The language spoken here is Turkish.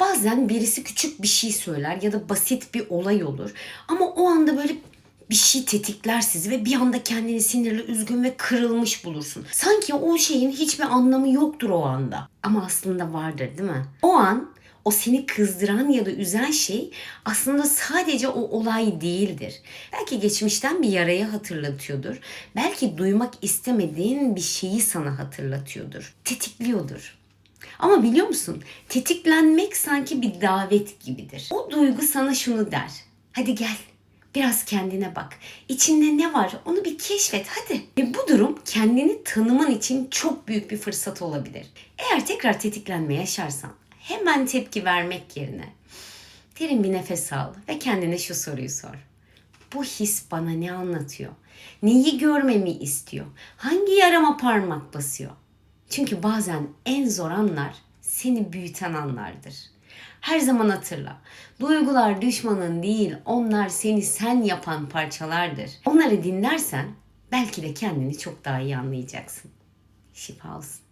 Bazen birisi küçük bir şey söyler ya da basit bir olay olur. Ama o anda böyle bir şey tetikler sizi ve bir anda kendini sinirli, üzgün ve kırılmış bulursun. Sanki o şeyin hiçbir anlamı yoktur o anda. Ama aslında vardır değil mi? O an o seni kızdıran ya da üzen şey aslında sadece o olay değildir. Belki geçmişten bir yarayı hatırlatıyordur. Belki duymak istemediğin bir şeyi sana hatırlatıyordur. Tetikliyordur. Ama biliyor musun? Tetiklenmek sanki bir davet gibidir. O duygu sana şunu der. Hadi gel. Biraz kendine bak. İçinde ne var onu bir keşfet hadi. Ve bu durum kendini tanıman için çok büyük bir fırsat olabilir. Eğer tekrar tetiklenme yaşarsan hemen tepki vermek yerine derin bir nefes al ve kendine şu soruyu sor. Bu his bana ne anlatıyor? Neyi görmemi istiyor? Hangi yarama parmak basıyor? Çünkü bazen en zor anlar seni büyüten anlardır. Her zaman hatırla. Duygular düşmanın değil, onlar seni sen yapan parçalardır. Onları dinlersen belki de kendini çok daha iyi anlayacaksın. Şifa olsun.